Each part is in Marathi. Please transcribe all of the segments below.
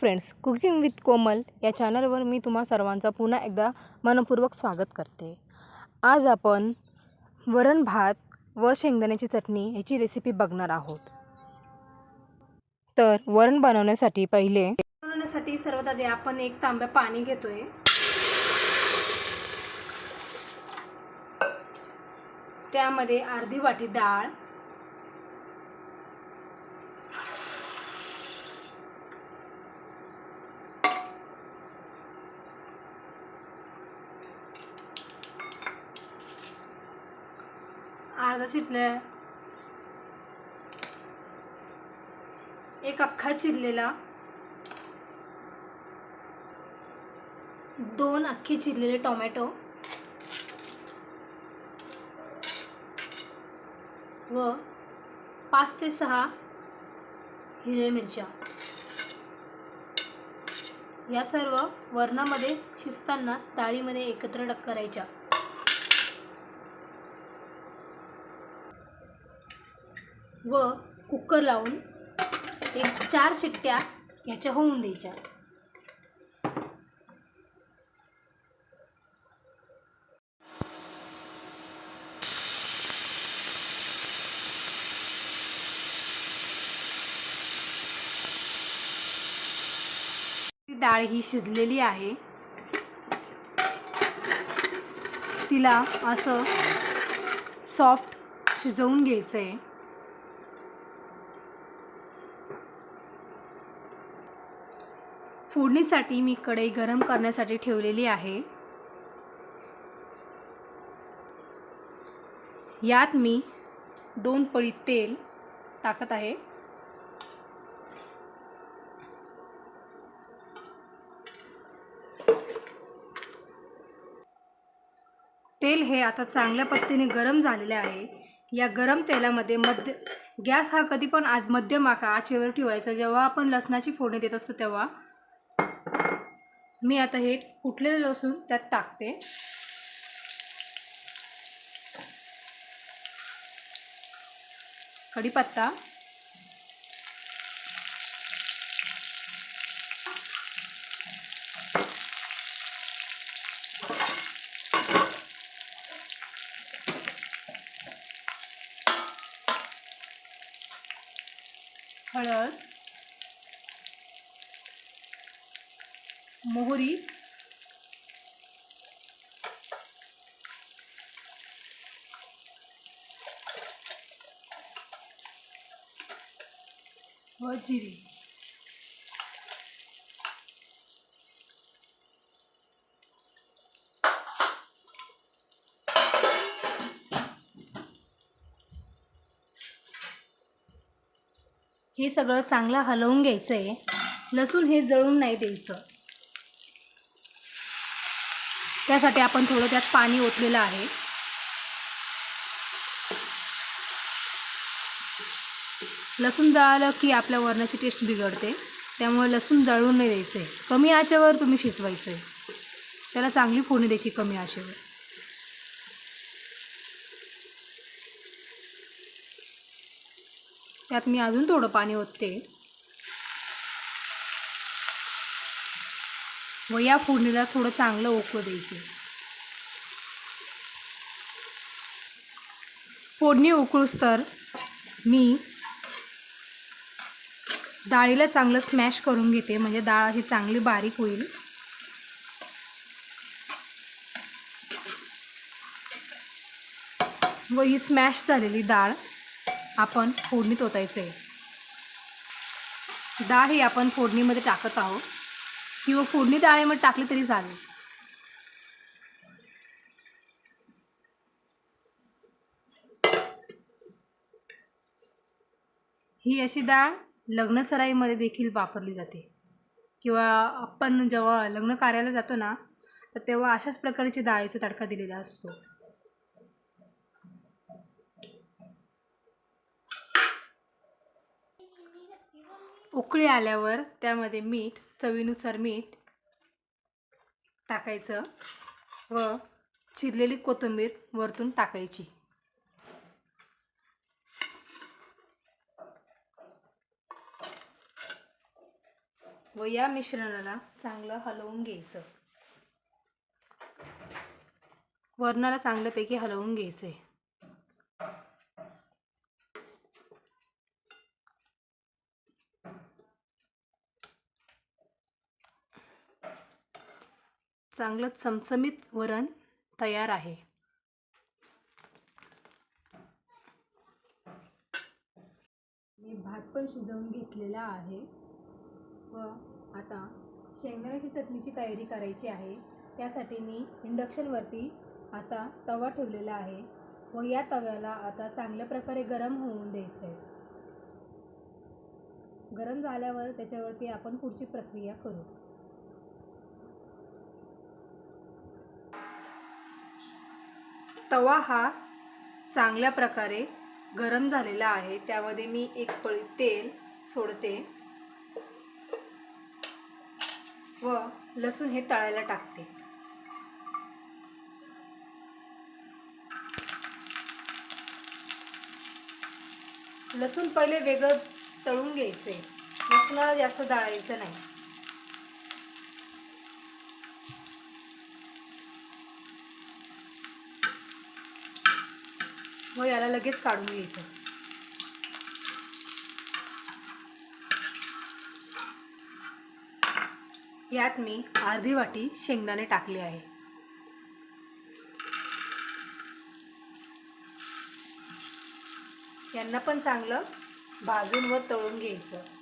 फ्रेंड्स कुकिंग विथ कोमल या चॅनलवर मी तुम्हा सर्वांचा पुन्हा एकदा मनपूर्वक स्वागत करते. आज आपण वरण भात व शेंगदाण्याची चटणी याची रेसिपी बघणार आहोत. तर वरण बनवण्यासाठी पहिले बनवण्यासाठी सर्वात आधी आपण एक तांब्या पाणी घेतोय. त्यामध्ये अर्धी वाटी डाळ अर्धा चिरल्या. एक अख्खा चिरलेला. दोन अख्खे चिरलेले टोमॅटो. व पाच ते सहा हिरव्या मिरच्या. या सर्व वरणामध्ये शिजताना डाळीमध्ये एकत्र टक्करायच्या व कुकर लावून एक चार शिट्ट्या ह्याच्या होऊन द्यायच्या. डाळ ही शिजलेली आहे. तिला असं सॉफ्ट शिजवून घ्यायचं आहे फोडणीसाठी मी कढई गरम करण्यासाठी ठेवलेली आहे. यात मी दोन पळी तेल टाकत आहे. तेल हे आता चांगल्या पद्धतीने गरम झालेले आहे. या गरम तेलामध्ये मध्य गॅस हा कधी पण आज मध्यम आका आचेवर ठेवायचा. जेव्हा आपण लसणाची फोडणी देत असतो तेव्हा मी आता हे कुठलेलं लसूण त्यात टाकते. कढीपत्ता. हळद. मोहरी. व जिरी. हे सगळं चांगलं हलवून घ्यायचं आहे लसूण हे जळून नाही द्यायचं. त्यासाठी आपण थोडं त्यात पाणी ओतलेलं आहे. लसूण जळालं की आपल्या वरणाची टेस्ट बिघडते. त्यामुळे लसूण जळून नाही द्यायचं आहे कमी आचेवर तुम्ही शिजवायचं आहे त्याला चांगली फोडणी द्यायची कमी आचेवर. त्यात मी अजून थोडं पाणी ओतते. व या फोडणीला थोडं चांगलं ओकं द्यायचं. फोडणी उकळूस तर मी डाळीला चांगलं स्मॅश करून घेते म्हणजे डाळ ही चांगली बारीक होईल. व ही स्मॅश झालेली डाळ आपण फोडणीत ओतायचं आहे डाळ ही आपण फोडणीमध्ये टाकत आहोत. किंवा फोडणी डाळीमध्ये टाकली तरी चालेल. ही अशी डाळ लग्नसराईमध्ये देखील वापरली जाते. किंवा आपण जेव्हा लग्न कार्याला जातो ना तर तेव्हा अशाच प्रकारची डाळीचा तडका दिलेला असतो. उकळी आल्यावर त्यामध्ये मीठ चवीनुसार मीठ टाकायचं व चिरलेली कोथिंबीर वरतून टाकायची. व या मिश्रणाला चांगलं हलवून घ्यायचं. वरणाला चांगल्यापैकी हलवून घ्यायचे चांगलं चमचमीत वरण तयार आहे. मी भात पण शिजवून घेतलेला आहे. व आता शेंगदाण्याची चटणीची तयारी करायची आहे. त्यासाठी मी इंडक्शनवरती आता तवा ठेवलेला आहे. व या तव्याला आता चांगल्या प्रकारे गरम होऊन द्यायचं आहे गरम झाल्यावर त्याच्यावरती आपण पुढची प्रक्रिया करू. तवा हा चांगल्या प्रकारे गरम झालेला आहे. त्यामध्ये मी एक पळी तेल सोडते व लसूण हे तळायला टाकते. लसूण पहिले वेगळं तळून घ्यायचे. लसूणाला जास्त जाळायचं नाही. व याला लगेच काढून घ्यायचं. यात मी अर्धी वाटी शेंगदाणे टाकले आहे. यांना पण चांगलं भाजून व तळून घ्यायचं.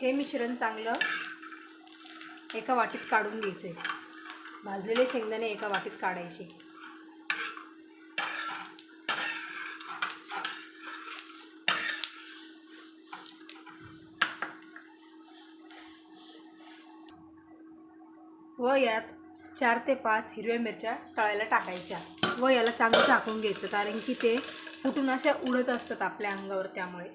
हे मिश्रण चांगलं एका वाटीत काढून घ्यायचे भाजलेले शेंगदाणे एका वाटीत काढायचे. व यात चार ते पाच हिरव्या मिरच्या तळायला टाकायच्या. व याला चांगलं टाकून घ्यायचं कारण की ते फुटून अशा उडत असतात आपल्या अंगावर त्यामुळे.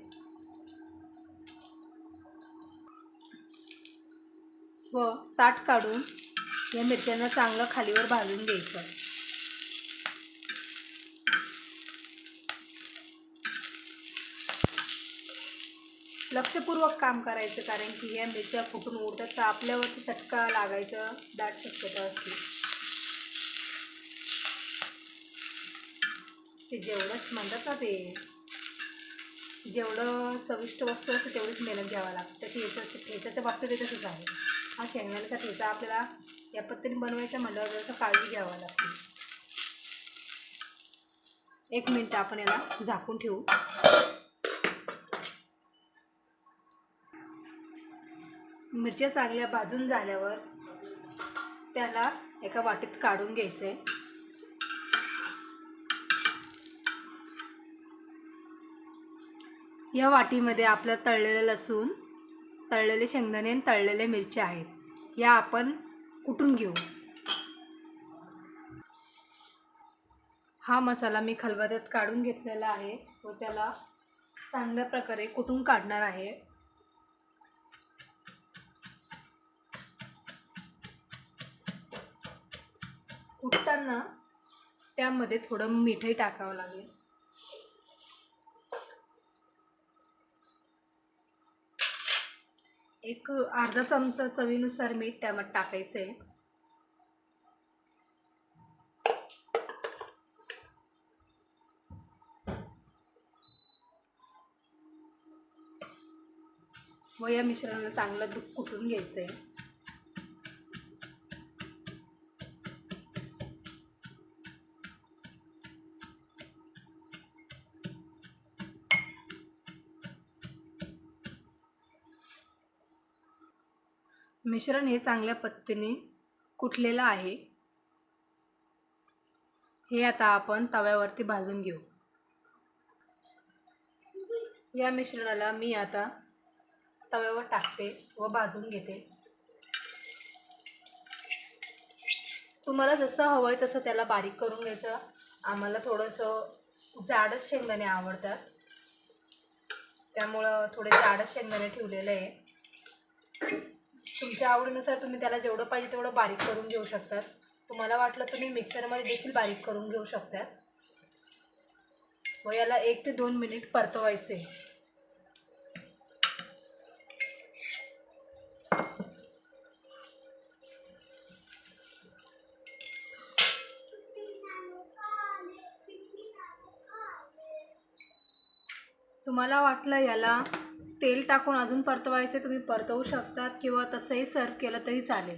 व ताट काढून या मिरच्यांना चांगलं खालीवर भाजून घ्यायचं. लक्षपूर्वक काम करायचं कारण की या मिरच्या फुटून उडतात तर आपल्यावरती चटका लागायचं दाट शक्यता असते. ते जेवढंच म्हणतात ना ते जेवढं चविष्ट वस्तू असते तेवढीच मेहनत घ्यावं लागतं. त्याची ठेचाच्या बाबतीत ते तसंच आहे. हा शेंगदाण्याचा ठेचा आपल्याला या पद्धतीने बनवायचा म्हटल्यावर जसं काळजी घ्यावं लागते. एक मिनटं आपण याला झाकून ठेवू. मिरच्या चांगल्या भाजून झाल्यावर त्याला एका वाटीत काढून घ्यायचं आहे या वाटीमध्ये आपलं तळलेलं लसूण तळलेले शेंगदाणे आणि तळलेल्या मिरच्या आहेत. या आपण कुटून घेऊ? हा मसाला मी खलबत्यात काढून घेतलेला आहे. व त्याला चांगल्या प्रकारे कुटून काढणार आहे? कुटताना त्यामध्ये थोडं मीठही टाकावं लागेल. एक अर्धा चमचा चवीनुसार मीठ त्यामध्ये टाकायचं. आहे व या मिश्रणाला चांगलं दूध कुटून घ्यायचं आहे मिश्रण हे चांगल्या पद्धतीने कुठलेलं आहे हे आता आपण तव्यावरती भाजून घेऊ. या मिश्रणाला मी आता तव्यावर टाकते व भाजून घेते. तुम्हाला जसं हवं आहे तसं त्याला बारीक करून घ्यायचं. आम्हाला थोडंसं जाडच शेंगदाणे आवडतात. त्यामुळं थोडे जाडच शेंगदाणे ठेवलेले आहे. तुमच्या आवडीनुसार तुम्ही त्याला जेवढं पाहिजे तेवढं बारीक करून घेऊ शकतात. तुम्हाला वाटलं तुम्ही मिक्सरमध्ये देखील बारीक करून घेऊ शकतात. व याला एक ते दोन मिनिट परतवायचे. तुम्हाला वाटलं याला तेल टाकून अजून परतवायचे तुम्ही परतवू शकतात किंवा तसंही सर्व केलं तरी चालेल.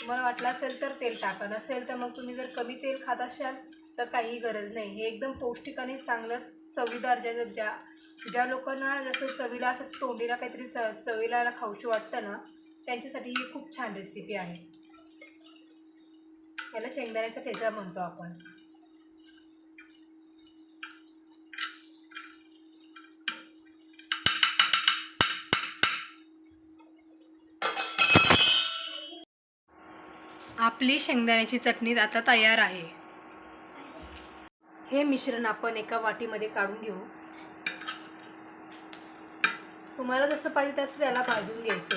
तुम्हाला वाटलं असेल तर तेल टाका नसेल तर मग तुम्ही जर कमी तेल खात असाल तर काही गरज नाही. हे एकदम पौष्टिक आणि चांगलं चवीदार ज्या ज्या ज्या लोकांना जसं चवीला असं तोंडीला काहीतरी च चवीला खाऊशी वाटतं ना त्यांच्यासाठी ही खूप छान रेसिपी आहे. याला शेंगदाण्याचा ठेचा म्हणतो आपण. आपली शेंगदाण्याची चटणी आता तयार आहे. हे मिश्रण आपण एका वाटीमध्ये काढून घेऊ. तुम्हाला जसं पाहिजे तसं त्याला भाजून घ्यायचं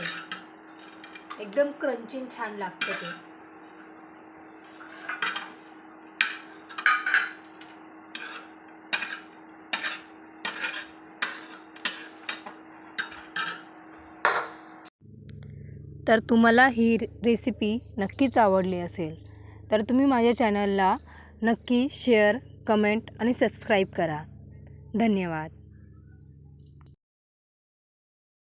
एकदम क्रंचिंग छान लागतं ते. तर तुम्हाला ही रेसिपी नक्कीच आवडली असेल. तर तुम्ही माझ्या चॅनलला नक्की शेअर कमेंट आणि सबस्क्राईब करा. धन्यवाद.